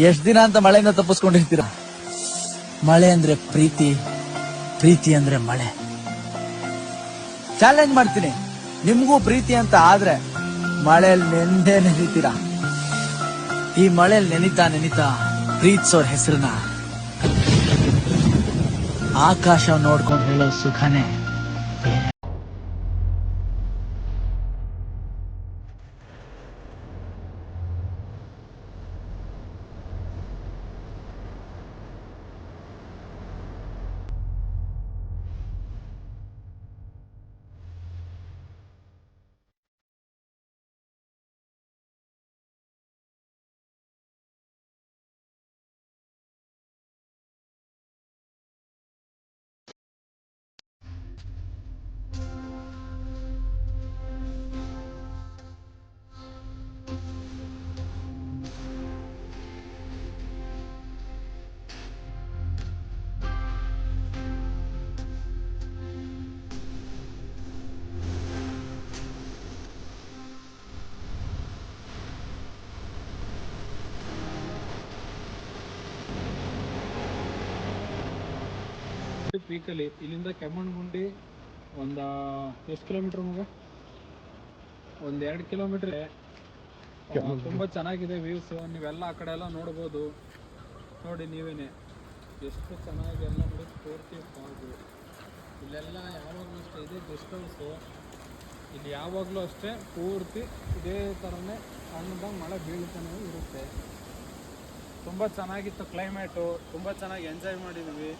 ಎಷ್ಟ್ ದಿನ ಅಂತ ಮಳೆಯಿಂದ ತಪ್ಪಿಸ್ಕೊಂಡಿರ್ತೀರ? ಮಳೆ ಅಂದ್ರೆ ಪ್ರೀತಿ ಪ್ರೀತಿ ಅಂದ್ರೆ ಮಳೆ. ಚಾಲೆಂಜ್ ಮಾಡ್ತೀನಿ. ನಿಮ್ಗೂ ಪ್ರೀತಿ ಅಂತ ಆದ್ರೆ ಮಳೆಯಲ್ಲಿ ನೆಂದೇ ನೆನಿತೀರಾ? ಈ ಮಳೆಯಲ್ಲಿ ನೆನೀತಾ ನೆನೀತಾ ಪ್ರೀತಿಸೋರ್ ಹೆಸರನ್ನ ಆಕಾಶ ನೋಡ್ಕೊಂಡು ಹೇಳೋ ಸುಖನೇ ಪೀಕಲ್ಲಿ ಇಲ್ಲಿಂದ ಕೆಮ್ಮಣ್ಣಗುಂಡಿ ಒಂದು ಎಷ್ಟು ಕಿಲೋಮೀಟ್ರ್ ಮಗ? ಒಂದು ಎರಡು ಕಿಲೋಮೀಟ್ರ್ ತುಂಬ ಚೆನ್ನಾಗಿದೆ ವ್ಯೂಸ್ ನೀವೆಲ್ಲ ಆ ಕಡೆ ಎಲ್ಲ ನೋಡ್ಬೋದು. ನೋಡಿ ನೀವೇನೆ. ಎಷ್ಟು ಚೆನ್ನಾಗಿ ಎಲ್ಲ ನೋಡಿ ಪೂರ್ತಿ ಫಾಗು ಇಲ್ಲೆಲ್ಲ ಯಾವಾಗಲೂ ಅಷ್ಟೇ ಇದೆ ಗೆಸ್ಟ್ ಹೌಸು ಇಲ್ಲಿ ಯಾವಾಗಲೂ ಅಷ್ಟೇ ಪೂರ್ತಿ ಇದೇ ಥರನೇ ಸಣ್ಣದಾಗ ಮಳೆ ಬೀಳ್ತಾನೆ ಇರುತ್ತೆ. ತುಂಬ ಚೆನ್ನಾಗಿತ್ತು ಕ್ಲೈಮೇಟು ತುಂಬ ಚೆನ್ನಾಗಿ ಎಂಜಾಯ್ ಮಾಡಿದ್ವಿ.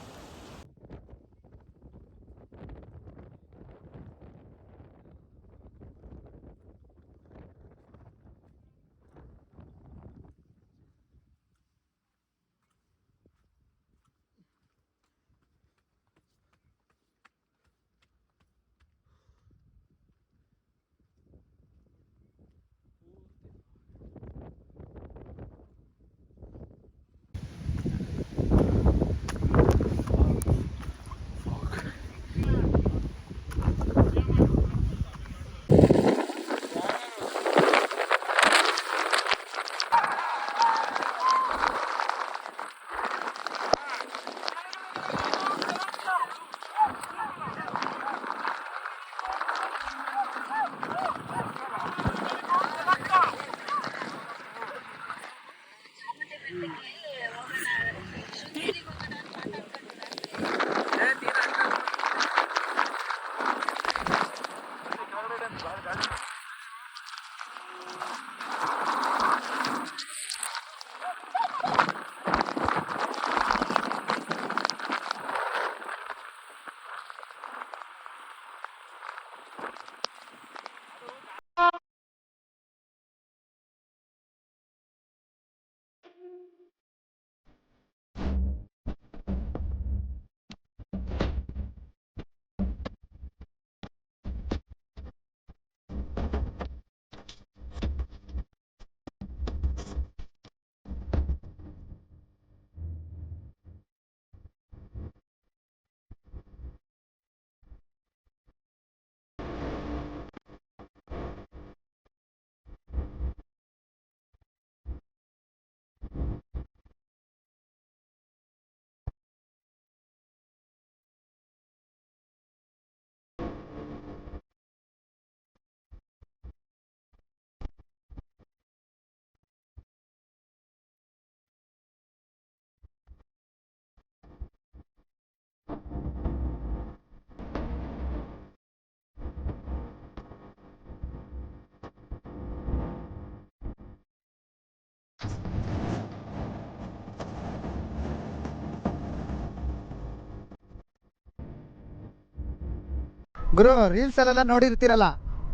ಗುರು ರೀಲ್ಸ್ ಅಲ್ಲೆಲ್ಲ ನೋಡಿರ್ತೀರಲ್ಲ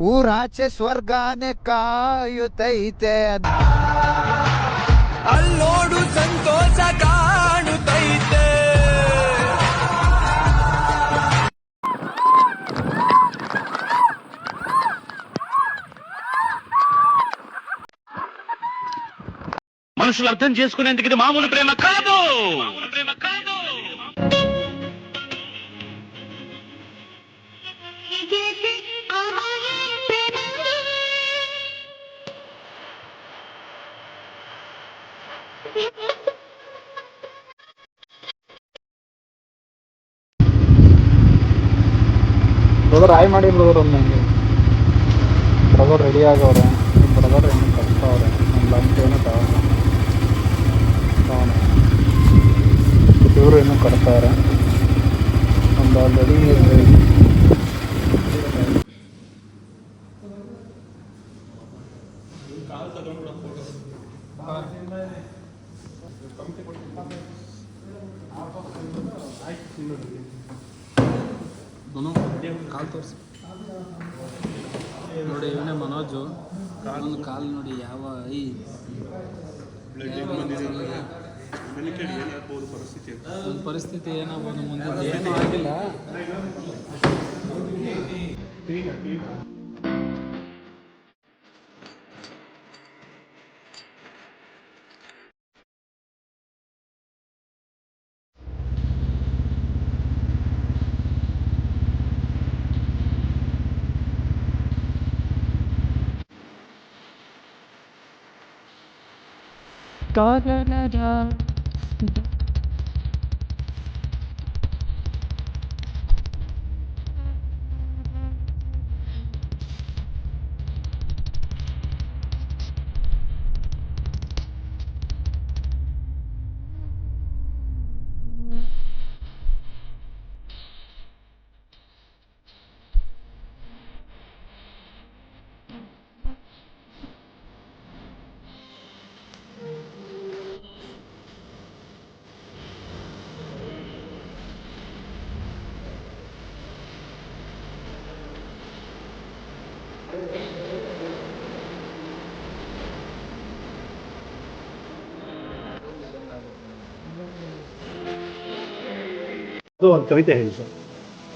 ಊರಾಚೆ ಸ್ವರ್ಗಾನೆ ಕಾಯುತ್ತೈತೆ ಅಂತ. ಅಲ್ಲೋಡು ಸಂತೋಷ ಕಾಣುತ್ತೈತೆ మనుషులు అర్థం చేసుకునేందుకు ఇది మామూలు ప్రేమ కాదు ಮಾಡಿ ಬ್ರದರ್ ಒಂದು ನನಗೆ ಬ್ರದರ್ ರೆಡಿ ಆಗವ್ರೆ ಬ್ರದರ್ ಏನು ಕಳ್ಸವ್ರೆ ನಮ್ಮ ಲಂಚ್ ಏನೋ ತಗೋಣ ಇವರು ಏನು ಕಟ್ತಾವ್ರೆ ಒಂದು ಆಲ್ರೆಡಿ ಪರಿಸ್ಥಿತಿ ಏನಾಗ್ಬೋದು ಮುಂದೆ ಏನೂ ಆಗಿಲ್ಲ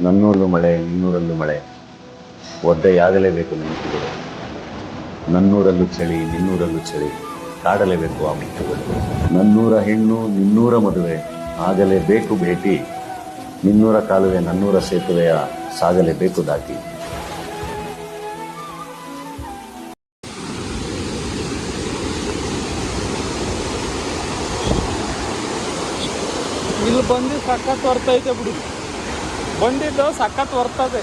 ನನ್ನೂರಲ್ಲೂ ಮಳೆ, ನಿನ್ನೂರಲ್ಲೂ ಮಳೆ. ಒದ್ದೆಯಾಗಲೇಬೇಕು ನೆನಪುಗಳು ನನ್ನೂರಲ್ಲೂ ಚಳಿ, ನಿನ್ನೂರಲ್ಲೂ ಚಳಿ. ಕಾಡಲೇಬೇಕು ಆ ಮುಟ್ಟುಗಳು ನನ್ನೂರ ಹೆಣ್ಣು, ನಿನ್ನೂರ ಮದುವೆ. ಆಗಲೇಬೇಕು ಭೇಟಿ. ನಿನ್ನೂರ ಕಾಲುವೆ, ನನ್ನೂರ ಸೇತುವೆಯ. ಸಾಗಲೇಬೇಕು ದಾಟಿ. ಬಂದು ಸಖತ್ ಹೊರ್ತೈತೆ ಬಿಡಿ. ಬಂದಿದ್ದು ಸಖತ್ ಹೊರ್ತದೆ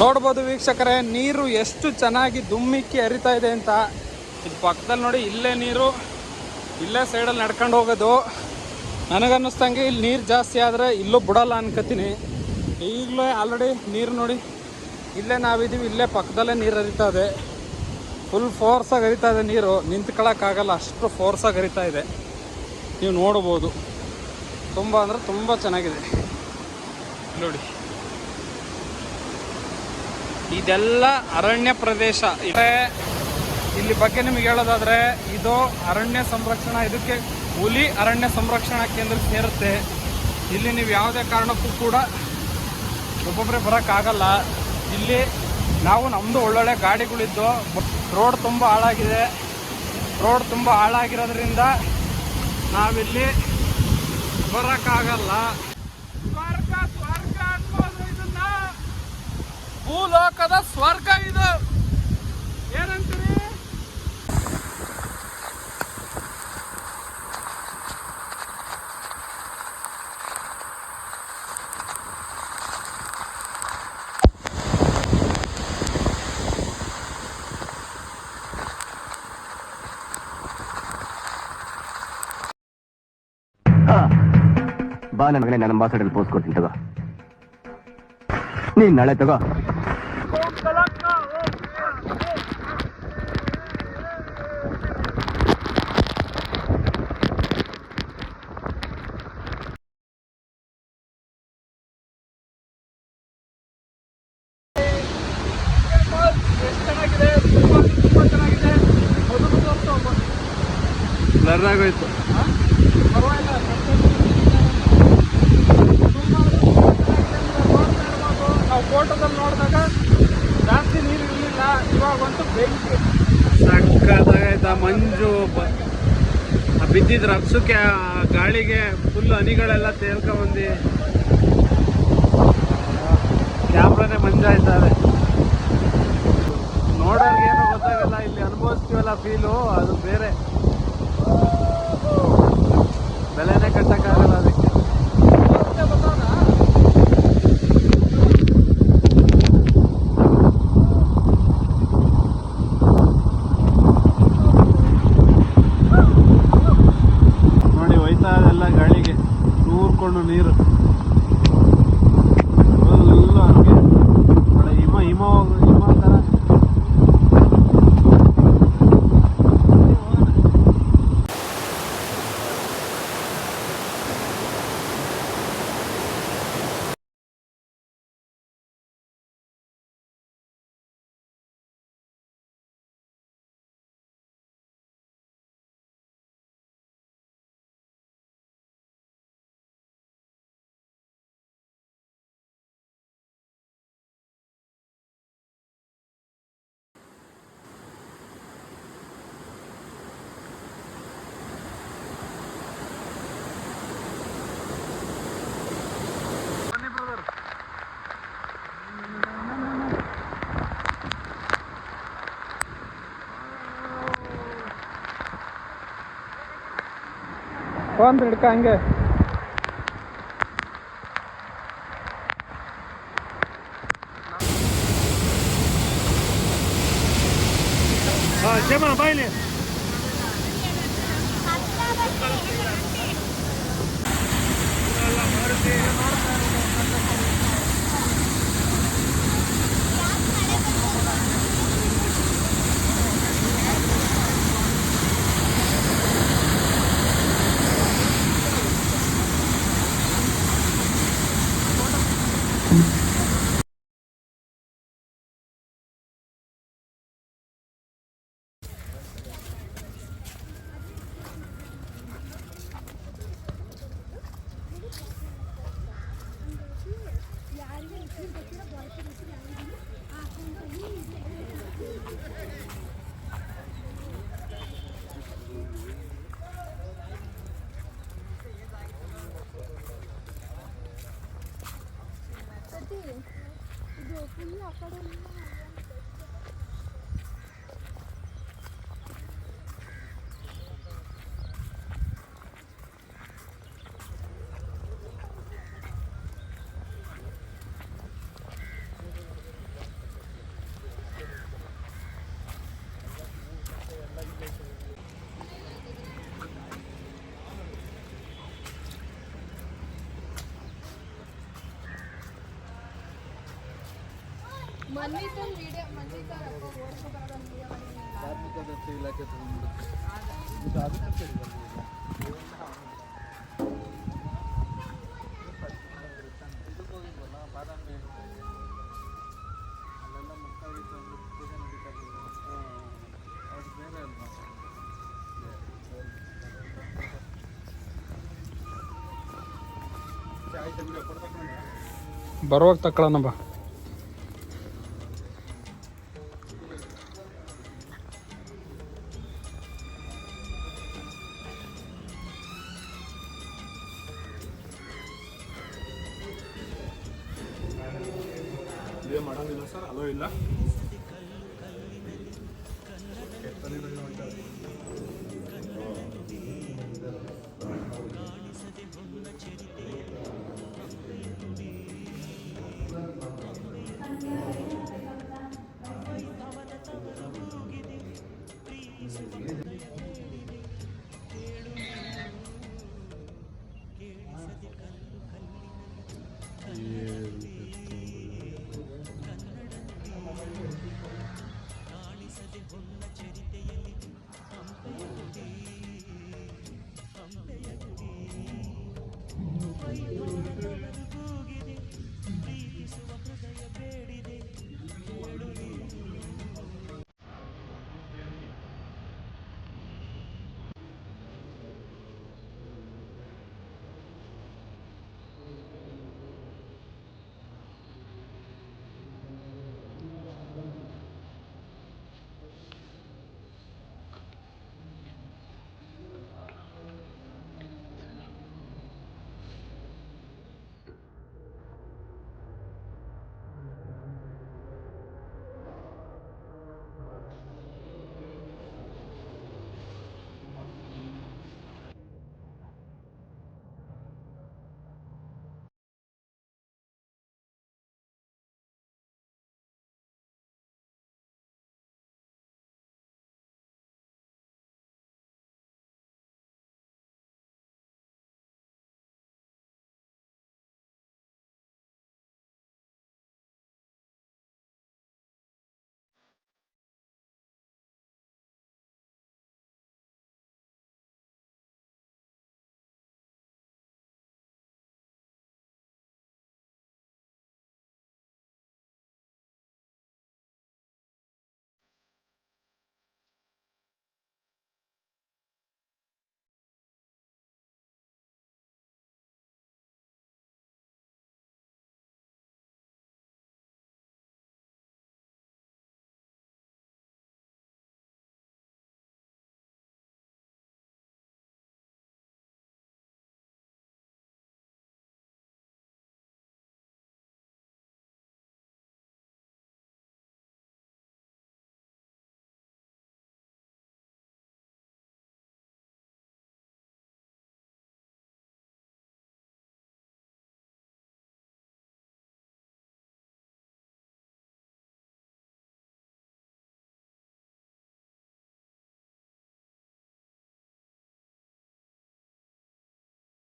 ನೋಡ್ಬೋದು ವೀಕ್ಷಕರೇ, ನೀರು ಎಷ್ಟು ಚೆನ್ನಾಗಿ ದುಮ್ಮಿಕ್ಕಿ ಹರಿತಾ ಇದೆ ಅಂತ. ಇದು ಪಕ್ಕದಲ್ಲಿ ನೋಡಿ, ಇಲ್ಲೇ ನೀರು, ಇಲ್ಲೇ ಸೈಡಲ್ಲಿ ನಡ್ಕೊಂಡು ಹೋಗೋದು. ನನಗನ್ನಿಸ್ತಂಗೆ ಇಲ್ಲಿ ನೀರು ಜಾಸ್ತಿ ಆದರೆ ಇಲ್ಲೂ ಬಿಡಲ್ಲ ಅನ್ಕೋತೀನಿ. ಈಗಲೇ ಆಲ್ರೆಡಿ ನೀರು ನೋಡಿ, ಇಲ್ಲೇ ನಾವಿದ್ದೀವಿ, ಇಲ್ಲೇ ಪಕ್ಕದಲ್ಲೇ ನೀರು ಹರಿತಾ ಇದೆ. ಫುಲ್ ಫೋರ್ಸಾಗಿ ಹರಿತಾ ಇದೆ ನೀರು. ನಿಂತ್ಕೊಳ್ಳೋಕ್ಕಾಗಲ್ಲ ಅಷ್ಟು ಫೋರ್ಸಾಗಿ ಹರಿತಾ ಇದೆ. ನೀವು ನೋಡ್ಬೋದು. ತುಂಬ ಅಂದರೆ ತುಂಬ ಚೆನ್ನಾಗಿದೆ. ನೋಡಿ. ಇದೆಲ್ಲ ಅರಣ್ಯ ಪ್ರದೇಶ. ಇಲ್ಲಿ ಬಗ್ಗೆ ನಿಮಗೆ ಹೇಳೋದಾದ್ರೆ, ಇದು ಅರಣ್ಯ ಸಂರಕ್ಷಣಾ, ಇದಕ್ಕೆ ಹುಲಿ ಅರಣ್ಯ ಸಂರಕ್ಷಣಾ ಕೇಂದ್ರ ಸೇರುತ್ತೆ. ಇಲ್ಲಿ ನೀವು ಯಾವುದೇ ಕಾರಣಕ್ಕೂ ಕೂಡ ಒಬ್ಬೊಬ್ಬರೇ ಬರೋಕ್ಕಾಗಲ್ಲ. ಇಲ್ಲಿ ನಾವು ನಮ್ಮದು ಒಳ್ಳೊಳ್ಳೆ ಗಾಡಿಗಳಿದ್ದು, ರೋಡ್ ತುಂಬ ಹಾಳಾಗಿದೆ. ರೋಡ್ ತುಂಬ ಹಾಳಾಗಿರೋದ್ರಿಂದ ನಾವಿಲ್ಲಿ ಬರೋಕ್ಕಾಗಲ್ಲ ಸ್ವರ್ಗ ಸ್ವರ್ಗ ಅನ್ಬೋದು ಇದನ್ನ ಭೂಲೋಕದ ಸ್ವರ್ಗ ಇದು. ಏನಂತೀರಿ? ಬಾ ನನ್ನ ಮಗನೇ ನನ್ನ ಅಂಬಾಸಡರ್ ಪೋಸ್ಟ್ ಕೊಡ್ತೀನಿ, ತಗೋ. ನೀನ್ ನಾಳೆ ತಗೋ. ಸಕ್ಕತ್ತಾಗೈತೆ ಮಂಜು ಬಿದ್ದಿದ್ರ. ಹಬ್ಸಕ್ಕೆ ಆ ಗಾಳಿಗೆ ಫುಲ್ ಹನಿಗಳೆಲ್ಲ ಬಂದಿ ಕ್ಯಾಮ್ರಾನೇ ಮಂಜಾಯ್ತಾರೆ ನೋಡೋರ್ಗೆ ಏನೋ ಗೊತ್ತಾಗಲ್ಲ, ಇಲ್ಲಿ ಅನುಭವಿಸ್ತೀವಲ್ಲ ಫೀಲು ಅದು ಬೇರೆ. ಬೆಲೆನೇ ಕಟ್ಟಕ್ಕಾಗಲ್ಲ. നെയ്റ வந்திருக்காங்க Siema, fajnie! Ya, kan? Jauh 有 phone ಹಿಡ್ಕ ಹಂಗೆ ಜಮ ಬಾಯ್ಲಿ ಬರುವಾಗ ತಕ್ಕಳಣ ಬಾ ಮಾಡೋಂಗಿಲ್ಲ ಸರ್ ಅಲೋ ಇಲ್ಲ